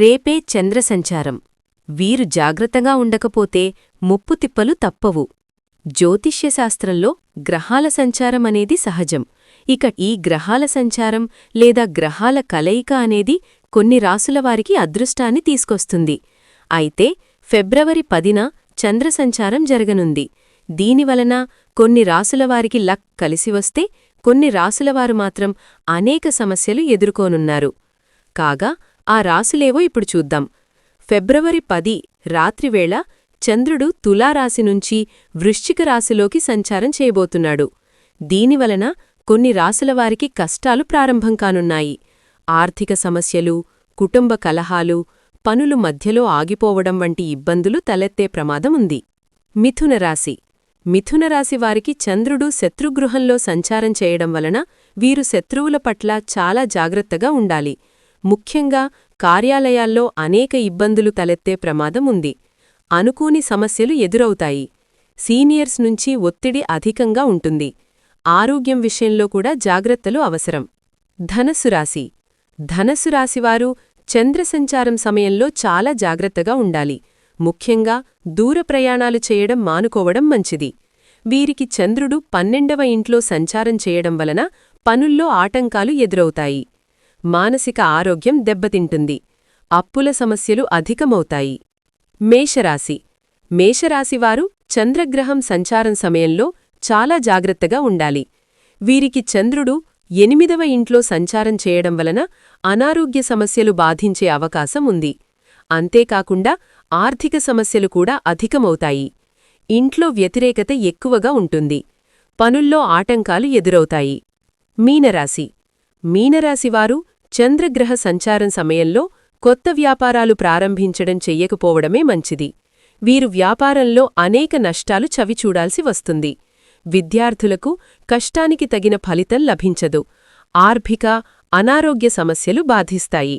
రేపే చంద్రసంచారం. వీరు జాగ్రత్తగా ఉండకపోతే ముప్పు తిప్పలు తప్పవు. జ్యోతిష్యశాస్త్రంలో గ్రహాల సంచారం అనేది సహజం. ఇక ఈ గ్రహాల సంచారం లేదా గ్రహాల కలయిక అనేది కొన్ని రాసులవారికి అదృష్టాన్ని తీసుకొస్తుంది. అయితే ఫిబ్రవరి పదిన చంద్రసంచారం జరగనుంది. దీనివలన కొన్ని రాసులవారికి లక్ కలిసివస్తే కొన్ని రాసులవారు మాత్రం అనేక సమస్యలు ఎదుర్కోనున్నారు. కాగా ఆ రాసులేవో ఇప్పుడు చూద్దాం. ఫిబ్రవరి పది రాత్రివేళ చంద్రుడు తులారాశి నుంచి వృశ్చిక రాశిలోకి సంచారం చేయబోతున్నాడు. దీనివలన కొన్ని రాశులవారికి కష్టాలు ప్రారంభం కానున్నాయి. ఆర్థిక సమస్యలు కుటుంబ కలహాలు పనులు మధ్యలో ఆగిపోవడం వంటి ఇబ్బందులు తలెత్తే ప్రమాదముంది మిథునరాశి మిథునరాశి వారికి చంద్రుడు శత్రుగృహంలో సంచారం చేయడం వలన వీరు శత్రువుల పట్ల చాలా జాగ్రత్తగా ఉండాలి. ముఖ్యంగా కార్యాలయాల్లో అనేక ఇబ్బందులు తలెత్తే ప్రమాదం ఉంది. అనుకోని సమస్యలు ఎదురవుతాయి. సీనియర్స్ నుంచి ఒత్తిడి అధికంగా ఉంటుంది. ఆరోగ్యం విషయంలో కూడా జాగ్రత్తలు అవసరం. ధనస్సు రాశి. ధనస్సు రాశివారు చంద్రసంచారం సమయంలో చాలా జాగ్రత్తగా ఉండాలి. ముఖ్యంగా దూర ప్రయాణాలు చేయడం మానుకోవడం మంచిది. వీరికి చంద్రుడు పన్నెండవ ఇంట్లో సంచారం చేయడం వలన పనుల్లో ఆటంకాలు ఎదురవుతాయి. మానసిక ఆరోగ్యం దెబ్బతింటుంది. అప్పుల సమస్యలు అధికమవుతాయి. మేషరాశి. మేషరాశివారు చంద్రగ్రహం సంచారం సమయంలో చాలా జాగ్రత్తగా ఉండాలి. వీరికి చంద్రుడు ఎనిమిదవ ఇంట్లో సంచారం చేయడం వలన అనారోగ్య సమస్యలు బాధించే అవకాశం ఉంది. అంతేకాకుండా ఆర్థిక సమస్యలు కూడా అధికమవుతాయి. ఇంట్లో వ్యతిరేకత ఎక్కువగా ఉంటుంది. పనుల్లో ఆటంకాలు ఎదురవుతాయి. మీనరాశి. మీనరాశివారు చంద్రగ్రహ సంచారం సమయంలో కొత్త వ్యాపారాలు ప్రారంభించడం చెయ్యకపోవడమే మంచిది. వీరు వ్యాపారంలో అనేక నష్టాలు చవిచూడాల్సి వస్తుంది. విద్యార్థులకు కష్టానికి తగిన ఫలితం లభించదు. ఆర్భిక అనారోగ్య సమస్యలు బాధిస్తాయి.